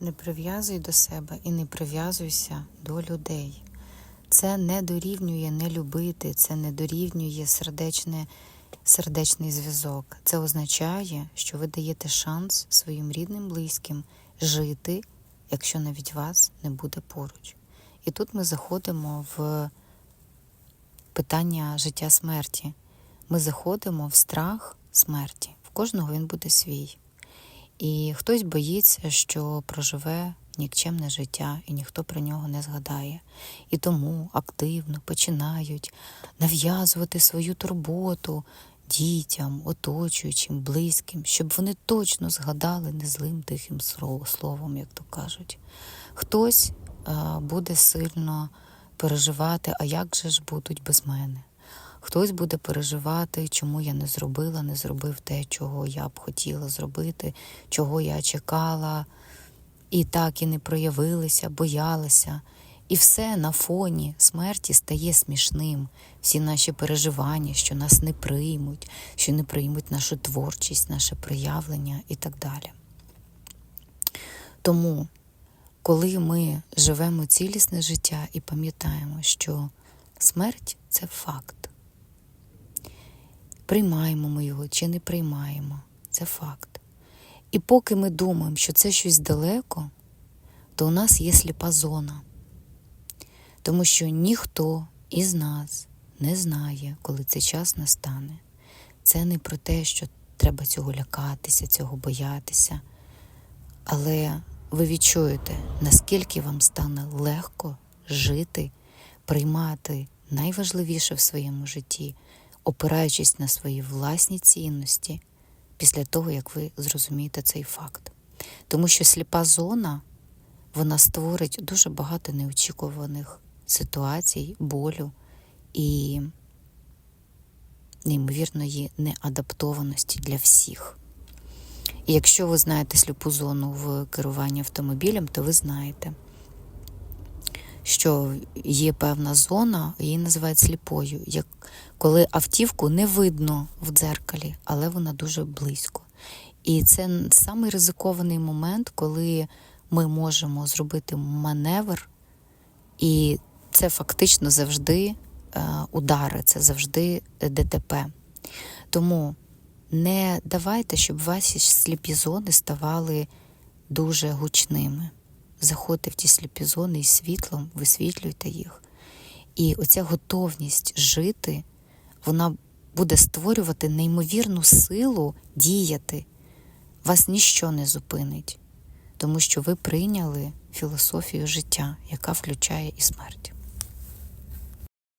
Не прив'язуй до себе і не прив'язуйся до людей. Це не дорівнює не любити, це не дорівнює сердечне, сердечний зв'язок. Це означає, що ви даєте шанс своїм рідним, близьким жити, якщо навіть вас не буде поруч. І тут ми заходимо в питання життя смерті. Ми заходимо в страх смерті. В кожного він буде свій. І хтось боїться, що проживе нікчемне життя, і ніхто про нього не згадає. І тому активно починають нав'язувати свою турботу дітям, оточуючим, близьким, щоб вони точно згадали незлим тихим слов- словом, як то кажуть. Хтось е, буде сильно переживати, а як же ж будуть без мене. Хтось буде переживати, чому я не зробила, не зробив те, чого я б хотіла зробити, чого я чекала, і так і не проявилися, боялася. І все на фоні смерті стає смішним. Всі наші переживання, що нас не приймуть, що не приймуть нашу творчість, наше проявлення і так далі. Тому, коли ми живемо цілісне життя і пам'ятаємо, що смерть це факт. Приймаємо ми його чи не приймаємо, це факт. І поки ми думаємо, що це щось далеко, то у нас є сліпа зона. Тому що ніхто із нас не знає, коли цей час настане. Це не про те, що треба цього лякатися, цього боятися. Але ви відчуєте, наскільки вам стане легко жити, приймати найважливіше в своєму житті, опираючись на свої власні цінності після того, як ви зрозумієте цей факт. Тому що сліпа зона вона створить дуже багато неочікуваних ситуацій, болю і неймовірної неадаптованості для всіх. І якщо ви знаєте сліпу зону в керуванні автомобілем, то ви знаєте, що є певна зона, її називають сліпою, як коли автівку не видно в дзеркалі, але вона дуже близько. І це самий ризикований момент, коли ми можемо зробити маневр, і це фактично завжди е, удари, це завжди ДТП. Тому не давайте, щоб ваші сліпі зони ставали дуже гучними. Заходьте в ті сліпі зони із світлом, висвітлюйте їх. І оця готовність жити, вона буде створювати неймовірну силу діяти. Вас ніщо не зупинить, тому що ви прийняли філософію життя, яка включає і смерть.